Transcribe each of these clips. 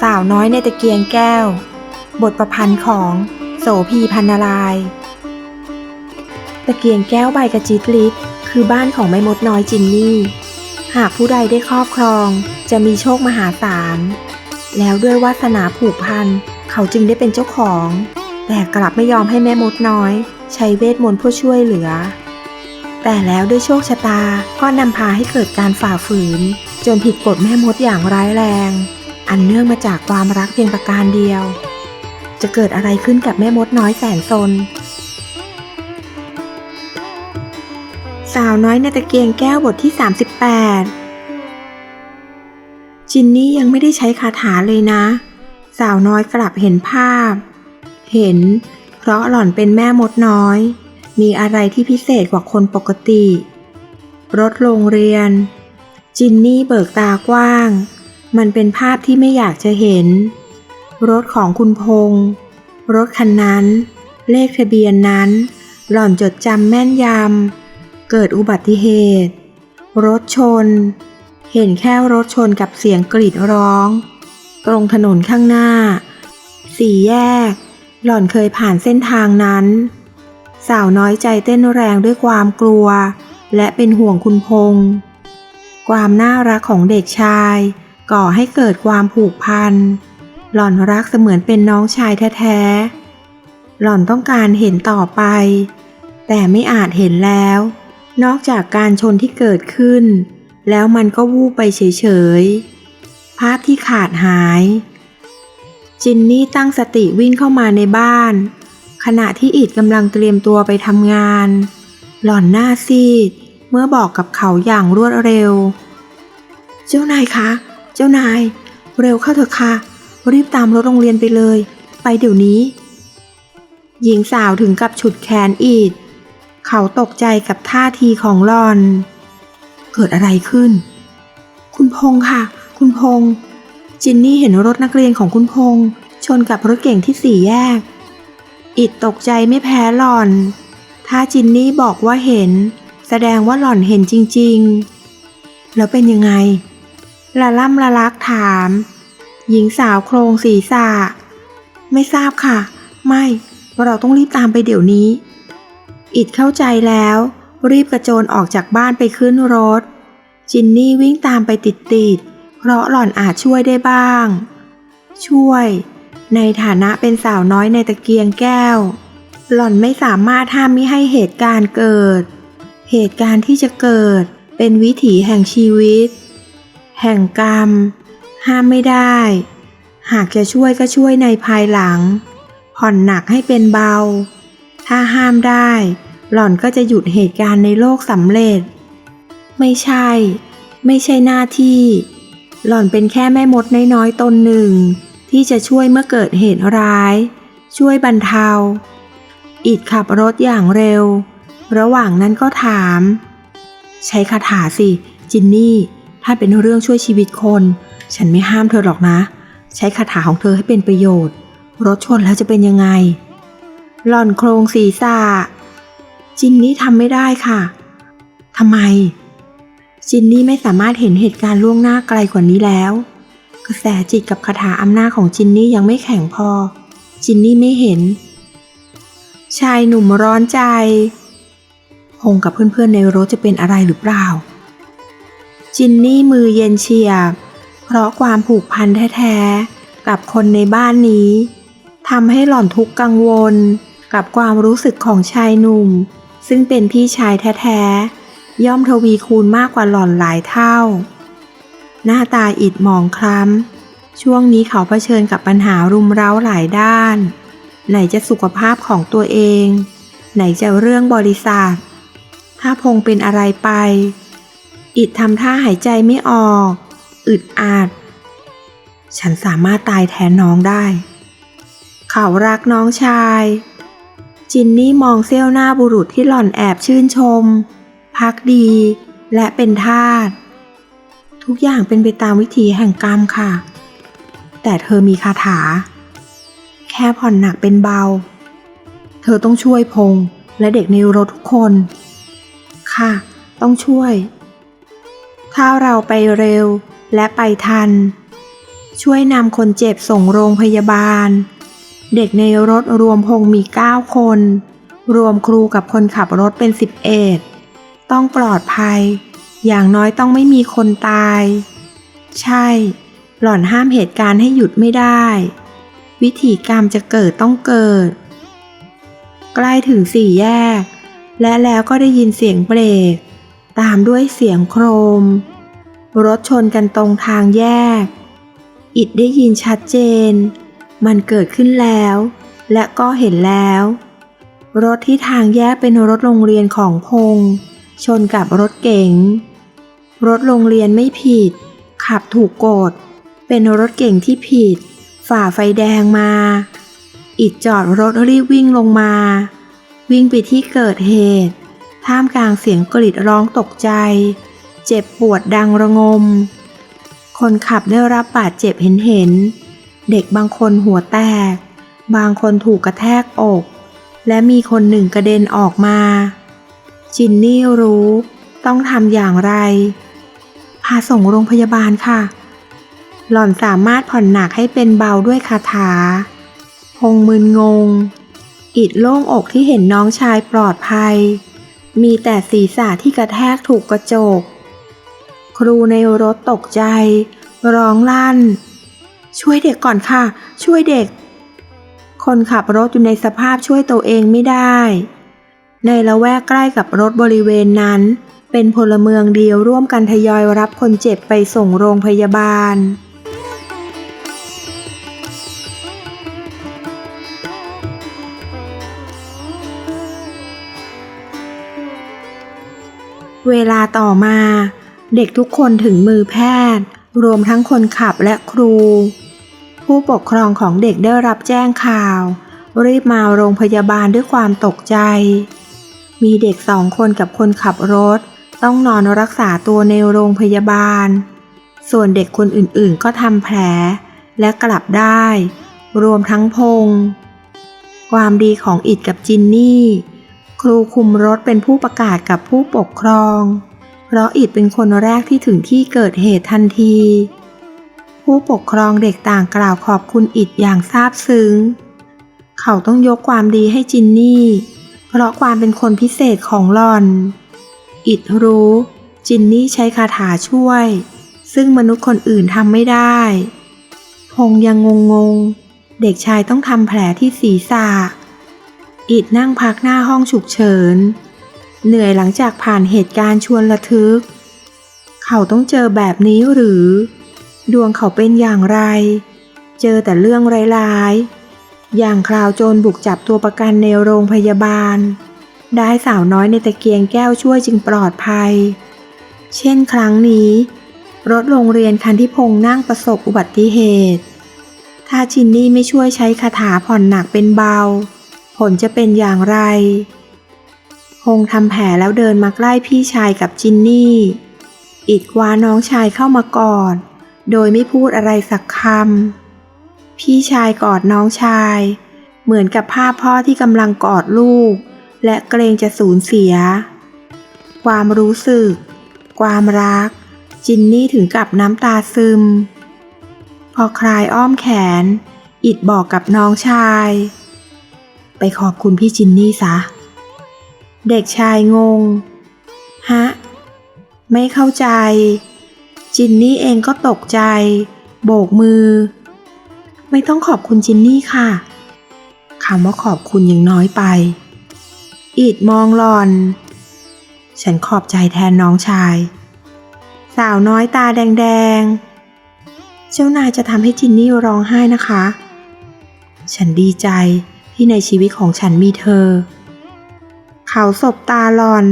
สาวน้อยในตะเกียงแก้ว บทประพันธ์ของโสพีพันนาราย ตะเกียงแก้วใบกระจิตลิศคือบ้านของแม่มดน้อยจินนี่ หากผู้ใดได้ครอบครองจะมีโชคมหาศาล แล้วด้วยวาสนาผูกพัน เขาจึงได้เป็นเจ้าของ แต่กลับไม่ยอมให้แม่มดน้อย ใช้เวทมนต์เพื่อช่วยเหลือ แต่แล้วด้วยโชคชะตาก็นำพาให้เกิดการฝ่าฝืน จนผิดกฎแม่มดอย่างร้ายแรง อันเนื่องมาจากความรักเพียงประการเดียว จะเกิดอะไรขึ้นกับแม่มดน้อยแสนซน สาวน้อยในตะเกียงแก้วบทที่ 38 จินนี่ยังไม่ได้ใช้คาถาเลยนะ สาวน้อยกลับเห็นภาพ เห็น เพราะหล่อนเป็นแม่มดน้อย มีอะไรที่พิเศษกว่าคนปกติ รถโรงเรียน จินนี่เบิกตากว้าง มันเป็นภาพที่ไม่อยากจะเห็น รถของคุณพงษ์รถคันนั้น เลขทะเบียนนั้น หล่อนจดจำแม่นยำ เกิดอุบัติเหตุ รถชน เห็นแค่รถชนกับเสียงกรีดร้อง ตรงถนนข้างหน้า สี่แยก หล่อนเคยผ่านเส้นทางนั้น สาวน้อยใจเต้นแรงด้วยความกลัว และเป็นห่วงคุณพงษ์ความน่ารักของเด็กชาย ก่อให้เกิดความผูกพัน หล่อนรักเสมือนเป็นน้องชายแท้ๆ หล่อนต้องการเห็นต่อไป แต่ไม่อาจเห็นแล้ว นอกจากการชนที่เกิดขึ้น แล้วมันก็วูบไปเฉยๆ ภาพที่ขาดหาย จินนี่ตั้งสติวิ่งเข้ามาในบ้าน ขณะที่อิดกำลังเตรียมตัวไปทำงาน หล่อนหน้าซีด เมื่อบอกกับเขาอย่างรวดเร็ว เจ้านายคะ เจ้านาย เร็วเข้าเถอะค่ะ รีบตามรถโรงเรียนไปเลย ไปเดี๋ยวนี้ หญิงสาวถึงกับฉุดแขนอีด เขาตกใจกับท่าทีของหลอน เกิดอะไรขึ้น คุณพงษ์ค่ะ คุณพงษ์จินนี่เห็นรถนักเรียนของคุณพงษ์ชนกับรถเก่งที่สี่แยก อิดตกใจไม่แพ้หล่อน ถ้าจินนี่บอกว่าเห็น แสดงว่าหล่อนเห็นจริง ๆ แล้วเป็นยังไง ละล่ำละลักถาม หญิงสาวโครงศีรษะไม่ทราบค่ะ ไม่เราต้องรีบตามไปเดี๋ยวนี้ อิดเข้าใจแล้ว รีบกระโจนออกจากบ้านไปขึ้นรถ จินนี่วิ่งตามไปติดๆเพราะหล่อนอาจช่วยได้บ้าง ช่วย ในฐานะเป็นสาวน้อยในตะเกียงแก้ว หล่อนไม่สามารถห้ามมิให้เหตุการณ์เกิด เหตุการณ์ที่จะเกิดเป็นวิถีแห่งชีวิต แห่งกรรม ห้ามไม่ได้ หากจะช่วยก็ช่วยในภายหลัง ผ่อนหนักให้เป็นเบา ถ้าห้ามได้ หล่อนก็จะหยุดเหตุการณ์ในโลกสำเร็จ ไม่ใช่ ไม่ใช่หน้าที่ หล่อนเป็นแค่แม่มดน้อยๆตนหนึ่ง ที่จะช่วยเมื่อเกิดเหตุร้าย ช่วยบรรเทา อิดขับรถอย่างเร็ว ระหว่างนั้นก็ถาม ใช้คาถาสิ จินนี่ ถ้าเป็นเรื่องช่วยชีวิตคน ฉันไม่ห้ามเธอหรอกนะ ใช้คาถาของเธอให้เป็นประโยชน์ รถชนแล้วจะเป็นยังไง หล่อนโครงศีรษะจินนี่ทำไม่ได้ค่ะทำไม จินนี่ไม่สามารถเห็นเหตุการณ์ล่วงหน้าไกลกว่านี้แล้ว กระแสจิตกับคาถาอำนาจของจินนี่ยังไม่แข็งพอ จินนี่ไม่เห็น ชายหนุ่มร้อนใจพงกับเพื่อนๆในรถจะเป็นอะไรหรือเปล่า จินนี่มือเย็นเฉียบ เพราะความผูกพันแท้ๆ กับคนในบ้านนี้ทำให้หล่อนทุกข์กังวล กับความรู้สึกของชายหนุ่ม ซึ่งเป็นพี่ชายแท้ๆ ย่อมทวีคูณมากกว่าหล่อนหลายเท่า หน้าตาอิดหมองคล้ำ ช่วงนี้เขาเผชิญกับปัญหารุมเร้าหลายด้าน ไหนจะสุขภาพของตัวเอง ไหนจะเรื่องบริษัท ถ้าพงเป็นอะไรไป อิดทำท่าหายใจไม่ออก อึดอัด ฉันสามารถตายแทนน้องได้ เขารักน้องชาย จินนี่มองเซี่ยวหน้าบุรุษที่หล่อนแอบชื่นชม พักดีและเป็นทาส ทุกอย่างเป็นไปตามวิธีแห่งกรรมค่ะ แต่เธอมีคาถา แค่ผ่อนหนักเป็นเบา เธอต้องช่วยพงษ์และเด็กในรถทุกคน ค่ะ ต้องช่วย ถ้าเราไปเร็วและไปทัน ช่วยนำคนเจ็บส่งโรงพยาบาล เด็กในรถรวมพงมี 9 คน รวมครูกับคนขับรถเป็น 11 ต้องปลอดภัย อย่างน้อยต้องไม่มีคนตาย ใช่ หล่อนห้ามเหตุการณ์ให้หยุดไม่ได้ วิธีกรรมจะเกิดต้องเกิด ใกล้ถึงสี่แยก และแล้วก็ได้ยินเสียงเบรก ตามด้วยเสียงโครม รถชนกันตรงทางแยก อิดได้ยินชัดเจน มันเกิดขึ้นแล้ว และก็เห็นแล้ว รถที่ทางแยกเป็นรถโรงเรียนของพง ชนกับรถเก๋ง รถโรงเรียนไม่ผิด ขับถูกกฎ เป็นรถเก่งที่ผิด ฝ่าไฟแดงมา อิดจอดรถรีบวิ่งลงมา วิ่งไปที่เกิดเหตุ ท่ามกลางเสียงกรีดร้องตกใจ เจ็บปวดดังระงม คนขับได้รับบาดเจ็บเห็นเห็น เด็กบางคนหัวแตก บางคนถูกกระแทกอก และมีคนหนึ่งกระเด็นออกมา จินนี่รู้ต้องทำอย่างไร พาส่งโรงพยาบาลค่ะ หล่อนสามารถผ่อนหนักให้เป็นเบาด้วยคาถาพงมึนงง อิดโล่งอกที่เห็นน้องชายปลอดภัย มีแต่ศีรษะที่กระแทกถูกกระจก ครูในรถตกใจ ร้องลั่น ช่วยเด็กก่อนค่ะ ช่วยเด็ก คนขับรถอยู่ในสภาพช่วยตัวเองไม่ได้ ในละแวกใกล้กับรถบริเวณนั้น เป็นพลเมืองเดียวร่วมกันทยอยรับคนเจ็บไปส่งโรงพยาบาล เวลาต่อมา เด็กทุกคนถึงมือแพทย์ รวมทั้งคนขับและครู ผู้ปกครองของเด็กได้รับแจ้งข่าว รีบมาโรงพยาบาลด้วยความตกใจ มีเด็กสองคนกับคนขับรถ ต้องนอนรักษาตัวในโรงพยาบาล ส่วนเด็กคนอื่นๆก็ทำแผล และกลับได้ รวมทั้งพง ความดีของอิดกับจินนี่ ครูคุมรถเป็นผู้ประกาศกับผู้ปกครอง เพราะอิดเป็นคนแรกที่ถึงที่เกิดเหตุทันที ผู้ปกครองเด็กต่างกล่าวขอบคุณอิดอย่างซาบซึ้ง เขาต้องยกความดีให้จินนี่ เพราะความเป็นคนพิเศษของหลอน อิดรู้ จินนี่ใช้คาถาช่วย ซึ่งมนุษย์คนอื่นทำไม่ได้พงยังงงง เด็กชายต้องทำแผลที่ศีรษะ อิดนั่งพักหน้าห้องฉุกเฉิน เหนื่อยหลังจากผ่านเหตุการณ์ชวนระทึก เขาต้องเจอแบบนี้หรือ ดวงเขาเป็นอย่างไร เจอแต่เรื่องร้ายๆ อย่างคราวโจรบุกจับตัวประกันในโรงพยาบาล ได้สาวน้อยในตะเกียงแก้วช่วยจึงปลอดภัย เช่นครั้งนี้ รถโรงเรียนคันที่พงนั่งประสบอุบัติเหตุ ถ้าจินนี่ไม่ช่วยใช้คาถาผ่อนหนักเป็นเบา ผลจะเป็นอย่างไรพงทำแผลแล้วเดินมาใกล้พี่ชายกับจินนี่ อิดคว้าน้องชายเข้ามากอด โดยไม่พูดอะไรสักคำ พี่ชายกอดน้องชาย เหมือนกับภาพพ่อที่กำลังกอดลูก และเกรงจะสูญเสีย ความรู้สึก ความรัก จินนี่ถึงกับน้ำตาซึม พอคลายอ้อมแขน อิดบอกกับน้องชาย ไปขอบคุณพี่จินนี่ซะ เด็กชายงง ฮะ ไม่เข้าใจ จินนี่เองก็ตกใจ โบกมือ ไม่ต้องขอบคุณจินนี่ค่ะคำว่าขอบคุณยังน้อยไปอิดมองหลอน ฉันขอบใจแทนน้องชาย สาวน้อยตาแดงๆ เจ้านายจะทำให้จินนี่ร้องไห้นะคะ ฉันดีใจ ที่ในชีวิตของฉันมีเธอ เขาสบตาหลอน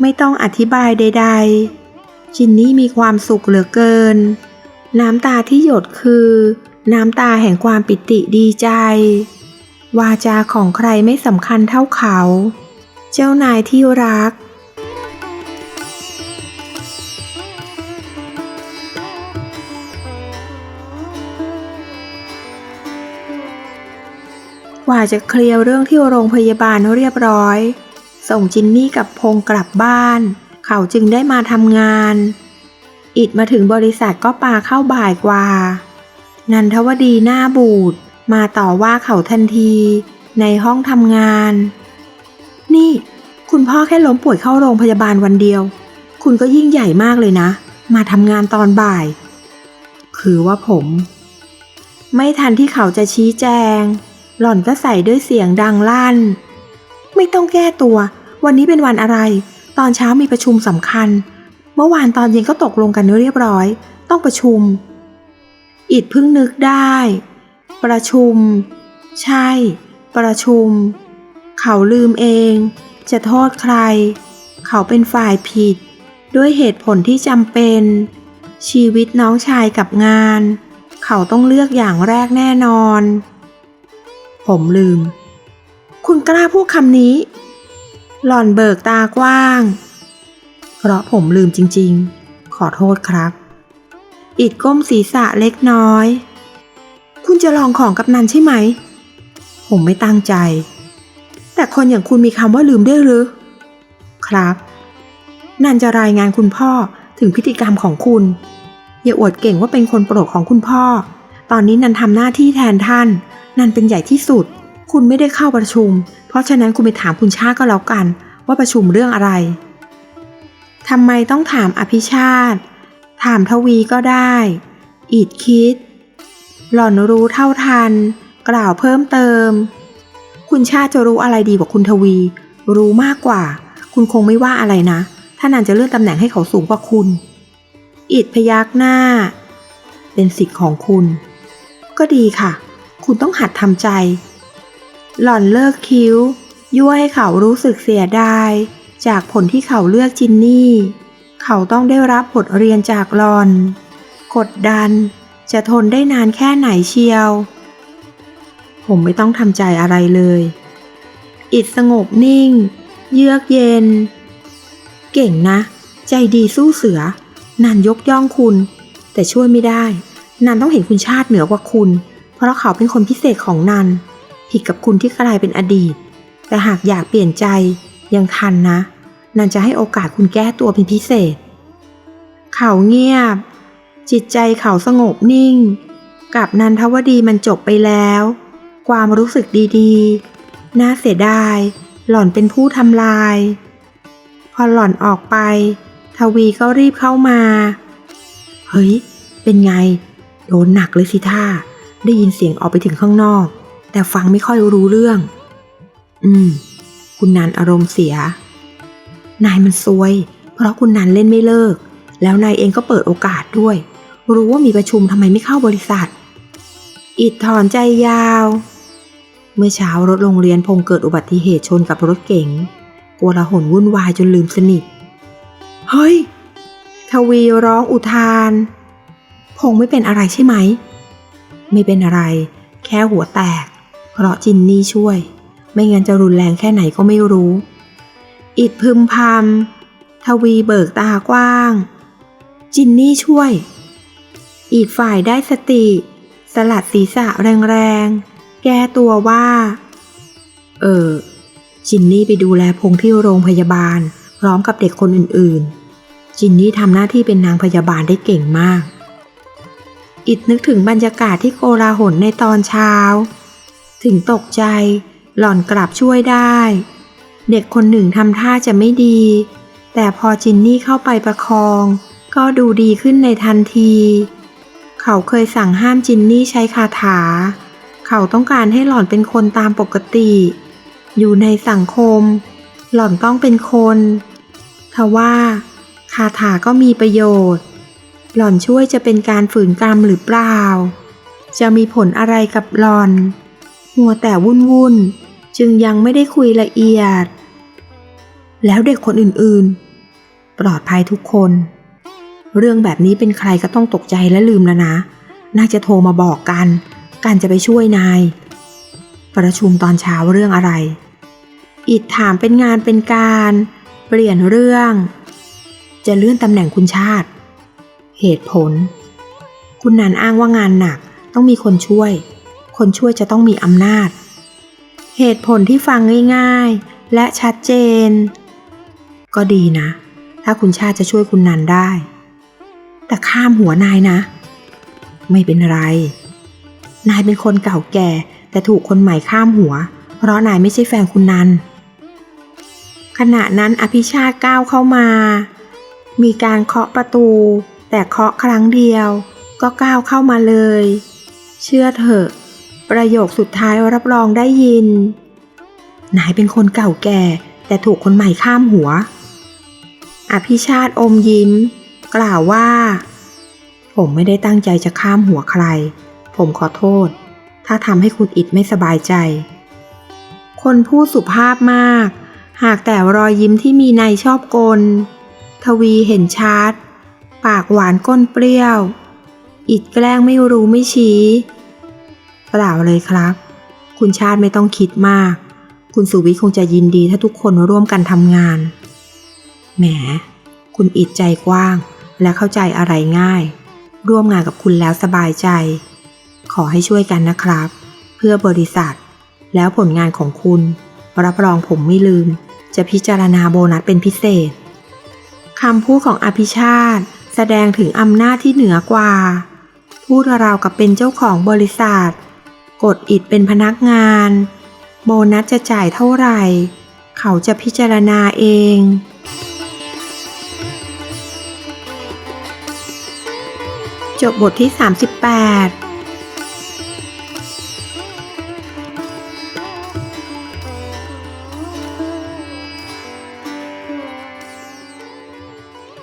ไม่ต้องอธิบายใด ๆ จินนี่มีความสุขเหลือเกิน น้ำตาที่หยดคือ น้ำตาแห่งความปิติดีใจ วาจาของใครไม่สำคัญเท่าเขา เจ้านายที่รัก กว่าจะเคลียร์เรื่องที่โรงพยาบาลเรียบร้อย ส่งจินนี่กับพงกลับบ้าน เขาจึงได้มาทำงาน อิดมาถึงบริษัทก็ปาเข้าบ่ายกว่า นันทวดีหน้าบูดมาต่อว่าเขาทันทีในห้องทำงาน นี่ คุณพ่อแค่ล้มป่วยเข้าโรงพยาบาลวันเดียว คุณก็ยิ่งใหญ่มากเลยนะ มาทำงานตอนบ่าย คือว่าผม ไม่ทันที่เขาจะชี้แจง หล่อนก็ใส่ด้วยเสียงดังลั่น ไม่ต้องแก้ตัว วันนี้เป็นวันอะไร ตอนเช้ามีประชุมสำคัญ เมื่อวานตอนเย็นก็ตกลงกันเรียบร้อย ต้องประชุม อิดเพิ่งนึกได้ ประชุม ใช่ ประชุม เขาลืมเอง จะโทษใคร เขาเป็นฝ่ายผิด ด้วยเหตุผลที่จำเป็น ชีวิตน้องชายกับงาน เขาต้องเลือกอย่างแรกแน่นอน ผมลืม คุณกล้าพูดคำนี้ หล่อนเบิกตากว้าง เพราะผมลืมจริงๆ ขอโทษครับ อิดก้มศีรษะเล็กน้อย คุณจะลองของกับนันใช่ไหม ผมไม่ตั้งใจ แต่คนอย่างคุณมีคำว่าลืมได้หรือ ครับ นันจะรายงานคุณพ่อถึงพฤติกรรมของคุณ อย่าอวดเก่งว่าเป็นคนโปรดของคุณพ่อ ตอนนี้นันทำหน้าที่แทนท่าน นั่นเป็นใหญ่ที่สุด คุณไม่ได้เข้าประชุม เพราะฉะนั้นคุณไปถามคุณชาติก็แล้วกัน ว่าประชุมเรื่องอะไรทำไมต้องถามอภิชาติ ถามทวีก็ได้ อีดคิด หล่อนรู้เท่าทัน กล่าวเพิ่มเติม คุณชาติจะรู้อะไรดีกว่าคุณทวี รู้มากกว่า คุณคงไม่ว่าอะไรนะ ถ้านันจะเลื่อนตำแหน่งให้เขาสูงกว่าคุณ อิดพยักหน้า เป็นสิทธิ์ของคุณ ก็ดีค่ะ คุณต้องหัดทำใจ หล่อนเลิกคิ้ว ยั่วให้เขารู้สึกเสียดาย จากผลที่เขาเลือกจินนี่ เขาต้องได้รับบทเรียนจากหลอน กดดัน จะทนได้นานแค่ไหนเชียว ผมไม่ต้องทำใจอะไรเลย อิดสงบนิ่ง เยือกเย็น เก่งนะ ใจดีสู้เสือ นันยกย่องคุณ แต่ช่วยไม่ได้ นันต้องเห็นคุณชาติเหนือกว่าคุณ เพราะเขาเป็นคนพิเศษของนัน ผิดกับคุณที่กลายเป็นอดีต แต่หากอยากเปลี่ยนใจยังทันนะ นันจะให้โอกาสคุณแก้ตัวเป็นพิเศษ เขาเงียบ จิตใจเขาสงบนิ่ง กับนันทวดีมันจบไปแล้ว ความรู้สึกดีๆ น่าเสียดาย หล่อนเป็นผู้ทำลาย พอหล่อนออกไป ทวีก็รีบเข้ามา เฮ้ย เป็นไง โดนหนักเลยสิท่า ได้ยินเสียงออกไปถึงข้างนอก แต่ฟังไม่ค่อยรู้เรื่อง อืม คุณนันอารมณ์เสีย นายมันซวย เพราะคุณนันเล่นไม่เลิก แล้วนายเองก็เปิดโอกาสด้วย รู้ว่ามีประชุมทำไมไม่เข้าบริษัท อิดถอนใจยาว เมื่อเช้ารถโรงเรียนพงเกิดอุบัติเหตุชนกับรถเก๋งกลัวละหนวุ่นวายจนลืมสนิท เฮ้ย ทวีร้องอุทาน พงไม่เป็นอะไรใช่ไหม ไม่เป็นอะไร แค่หัวแตก เพราะจินนี่ช่วย ไม่งั้นจะรุนแรงแค่ไหนก็ไม่รู้ อิดพึมพำทวีเบิกตากว้าง จินนี่ช่วย อีกฝ่ายได้สติ สลัดศีรษะแรงๆ แก้ตัวว่า เออ จินนี่ไปดูแลพงที่โรงพยาบาล พร้อมกับเด็กคนอื่นๆ จินนี่ทำหน้าที่เป็นนางพยาบาลได้เก่งมาก อิดนึกถึงบรรยากาศที่โกลาหลในตอนเช้า ถึงตกใจ หล่อนกลับช่วยได้ เด็กคนหนึ่งทำท่าจะไม่ดี แต่พอจินนี่เข้าไปประคอง ก็ดูดีขึ้นในทันที เขาเคยสั่งห้ามจินนี่ใช้คาถา เขาต้องการให้หล่อนเป็นคนตามปกติ อยู่ในสังคม หล่อนต้องเป็นคนทว่าคาถาก็มีประโยชน์ หล่อนช่วยจะเป็นการฝืนกรรมหรือเปล่า จะมีผลอะไรกับหล่อน มัวแต่วุ่นวุ่นๆจึงยังไม่ได้คุยละเอียด แล้วเด็กคนอื่นๆ ปลอดภัยทุกคน เรื่องแบบนี้เป็นใครก็ต้องตกใจและลืมแล้วนะ น่าจะโทรมาบอกกันการจะไปช่วยนาย ประชุมตอนเช้าเรื่องอะไร อิดถามเป็นงานเป็นการ เปลี่ยนเรื่อง จะเลื่อนตำแหน่งคุณชาติ เหตุผล คุณนันอ้างว่างานหนักต้องมีคนช่วย คนช่วยจะต้องมีอำนาจ เหตุผลที่ฟังง่ายๆ และชัดเจน ก็ดีนะ ถ้าคุณชาติจะช่วยคุณนันได้ แต่ข้ามหัวนายนะ ไม่เป็นไร นายเป็นคนเก่าแก่ แต่ถูกคนใหม่ข้ามหัว เพราะนายไม่ใช่แฟนคุณนันขณะนั้นอภิชาติก้าวเข้ามา มีการเคาะประตู แต่เคาะครั้งเดียว ก็ก้าวเข้ามาเลย เชื่อเถอะ ประโยคสุดท้ายรับรองได้ยิน นายเป็นคนเก่าแก่ แต่ถูกคนใหม่ข้ามหัว อภิชาติอมยิ้ม กล่าวว่า ผมไม่ได้ตั้งใจจะข้ามหัวใคร ผมขอโทษ ถ้าทำให้คุณอิดไม่สบายใจ คนพูดสุภาพมาก หากแต่รอยยิ้มที่มีในชอบกล ทวีเห็นชัด ปากหวานก้นเปรี้ยว อิดแกล้งไม่รู้ไม่ชี้เปล่าเลยครับ คุณชาติไม่ต้องคิดมาก คุณสุวิทย์คงจะยินดีถ้าทุกคนร่วมกันทำงาน แหม คุณอิดใจกว้าง และเข้าใจอะไรง่าย ร่วมงานกับคุณแล้วสบายใจ ขอให้ช่วยกันนะครับ เพื่อบริษัท แล้วผลงานของคุณ รับรองผมไม่ลืม จะพิจารณาโบนัสเป็นพิเศษคำพูดของอภิชาติ แสดงถึงอำนาจที่เหนือกว่า พูดราวกับเป็นเจ้าของบริษัท กดอิดเป็นพนักงาน โบนัสจะจ่ายเท่าไหร่ เขาจะพิจารณาเองจบบทที่ 38